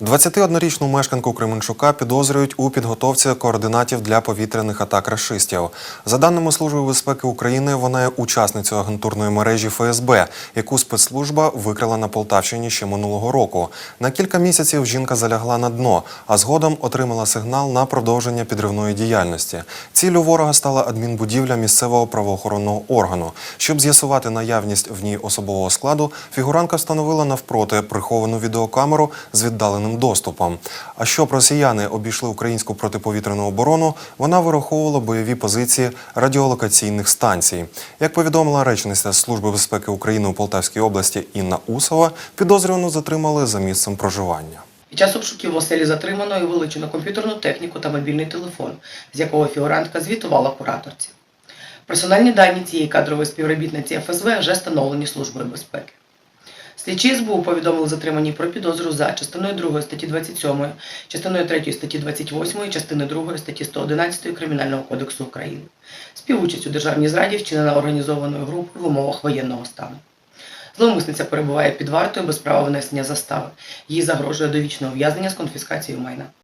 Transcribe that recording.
21-річну мешканку Кременчука підозрюють у підготовці координатів для повітряних атак рашистів. За даними Служби безпеки України, вона є учасницею агентурної мережі ФСБ, яку спецслужба викрила на Полтавщині ще минулого року. На кілька місяців жінка залягла на дно, а згодом отримала сигнал на продовження підривної діяльності. Ціллю ворога стала адмінбудівля місцевого правоохоронного органу. Щоб з'ясувати наявність в ній особового складу, фігуранка встановила навпроти приховану відеокамеру з віддаленим доступом. А щоб росіяни обійшли українську протиповітряну оборону, вона вираховувала бойові позиції радіолокаційних станцій. Як повідомила речниця Служби безпеки України у Полтавській області Інна Усова, підозрювану затримали за місцем проживання. Під час обшуків в оселі затримано і вилучено комп'ютерну техніку та мобільний телефон, з якого фігурантка звітувала кураторці. Персональні дані цієї кадрової співробітниці ФСБ вже встановлені Службою безпеки. Слідчі СБУ повідомили затримані про підозру за частиною 2 статті 27, частиною 3 статті 28 частиною 2 статті 111 Кримінального кодексу України. Співучасть у державній зраді вчинена організованою групою в умовах воєнного стану. Зловмисниця перебуває під вартою без права внесення застави. Їй загрожує довічне ув'язнення з конфіскацією майна.